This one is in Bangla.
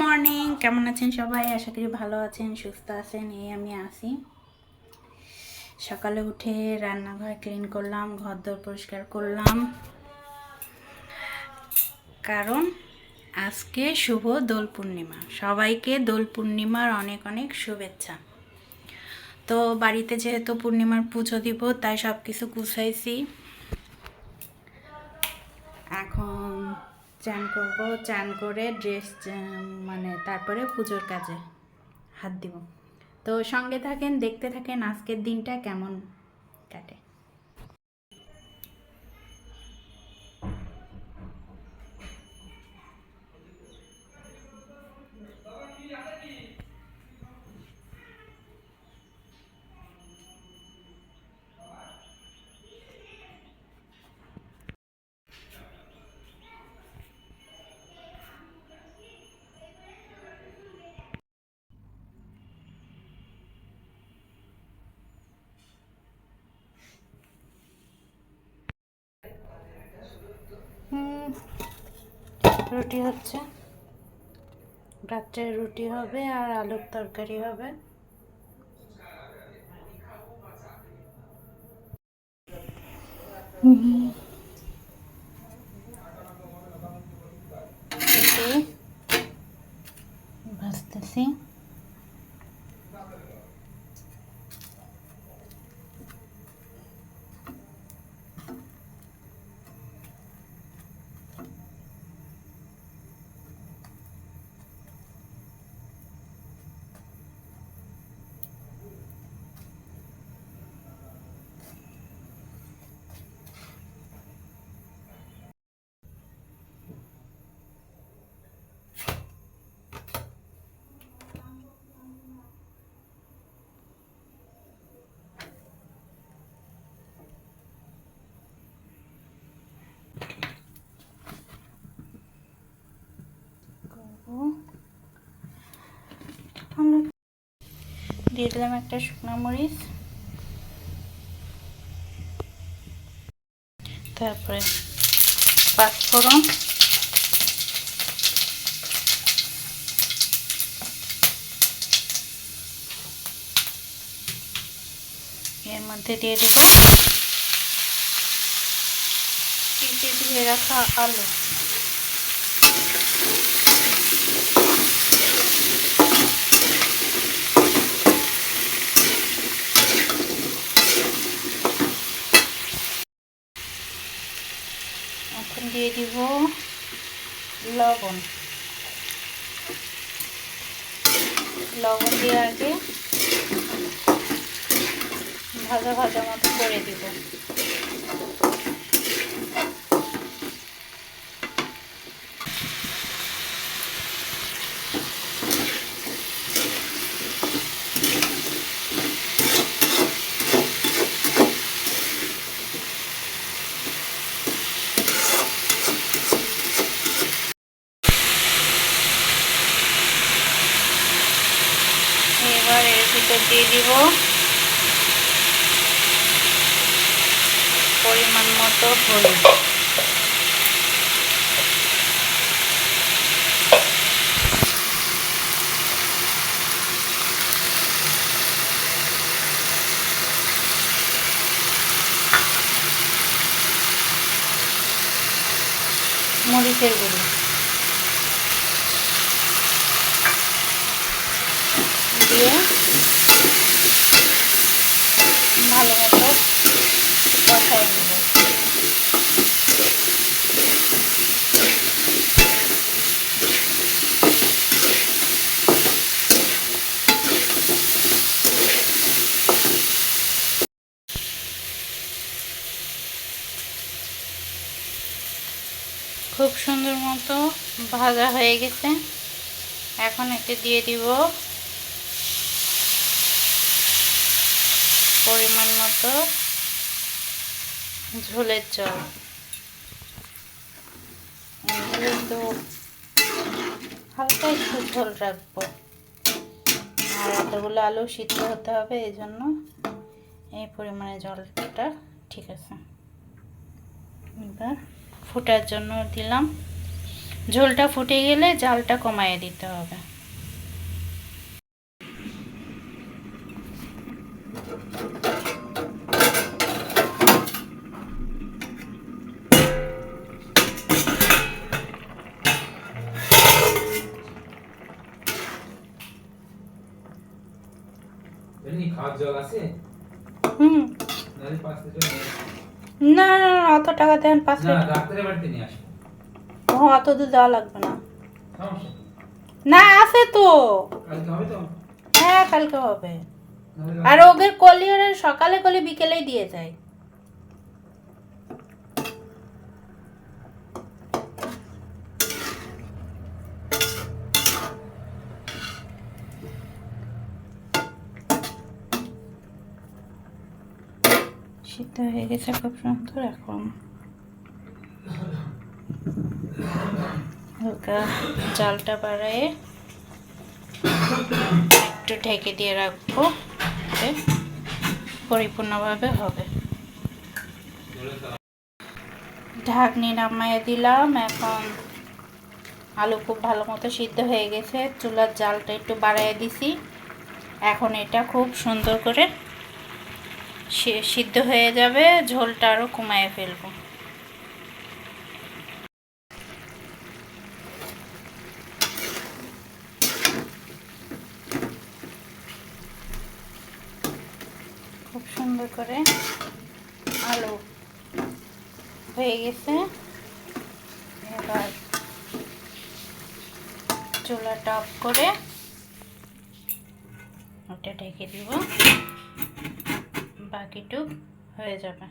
মর্নিং। কেমন আছেন সবাই? আশা করি ভালো আছেন, সুস্থ আছেন, এই আমি আসি সকালে উঠে রান্নাঘর ক্লিন করলাম ঘর দর পরিষ্কার করলাম। কারণ আজকে শুভ দোল পূর্ণিমা। সবাইকে দোল পূর্ণিমার অনেক অনেক শুভেচ্ছা। তো বাড়িতে যেহেতু পূর্ণিমার পুজো দিব, তাই সব কিছু গুছাইছি। এখন চান করব, চান করে ড্রেস মানে তারপরে পুজোর কাজে হাত দিব। তো সঙ্গে থাকেন, দেখতে থাকেন, আজকের দিনটা কেমন কাটে? রুটি হচ্ছে। রাত্রে রুটি হবে আর আলুর তরকারি হবে। ভাজতেছি। আমরা দিয়ে দিলাম একটা শুকনো মরিচ। তারপরে পাঁচফোড়ন। এর মধ্যে দিয়ে দেব কেটে ধুয়ে রাখা আলু এখন দিয়ে দিব লবণ। লবণ দিয়ে আগে ভাজা ভাজা মতো করে দিব। এবার দিয়ে দিব। পরিমাণ মতো হলুদ। মরিচের গুঁড়ো। দিয়ে ভালো মতো খুব সুন্দর মতো ভাজা হয়ে গেছে। এখন এতে দিয়ে দিব পরিমাণ মতো ঝোলের জল একটু হালকা একটু ঝোল রাখব। আর এতগুলো আলু সিদ্ধ হতে হবে, এই জন্য এই পরিমাণে জলটা, ঠিক আছে। এবার ফোটার জন্য দিলাম। ঝোলটা ফুটে গেলে জালটা কমায় দিতে হবে। খাওয়ার জল আছে? হুম। নাহলে পাঁচ লিটার না না না, অত টাকা দেন পাঁচ না লিটার। ডাক্তারের বাড়িতে নিয়ে আসব। ও অত দূর দেওয়া লাগবে না। সমস্যা নেই। না আছে তো। কালকে হবে তো? হ্যাঁ কালকে হবে। নাহলে আর ওদের ওরা সকালে কলি বিকেলেই দিয়ে যায়। সিদ্ধ হয়ে গেছে খুব সুন্দর এখন। হালকা জালটা বাড়ায় একটু ঢেকে দিয়ে রাখব পরিপূর্ণভাবে হবে। ঢাকনি নামাইয়ে দিলাম, এখন আলু খুব ভালো মতো সিদ্ধ হয়ে গেছে। চুলার জালটা একটু বাড়াইয়ে দিছি। এখন এটা খুব সুন্দর করে সিদ্ধ হয়ে যাবে, ঝোলটা আরও কমায় ফেলব। খুব সুন্দর করে আলু হয়ে গেছে। এবার চুলাটা অফ করে ওটা ঢেকে দিব। বাকিটুক হয়ে যাবে।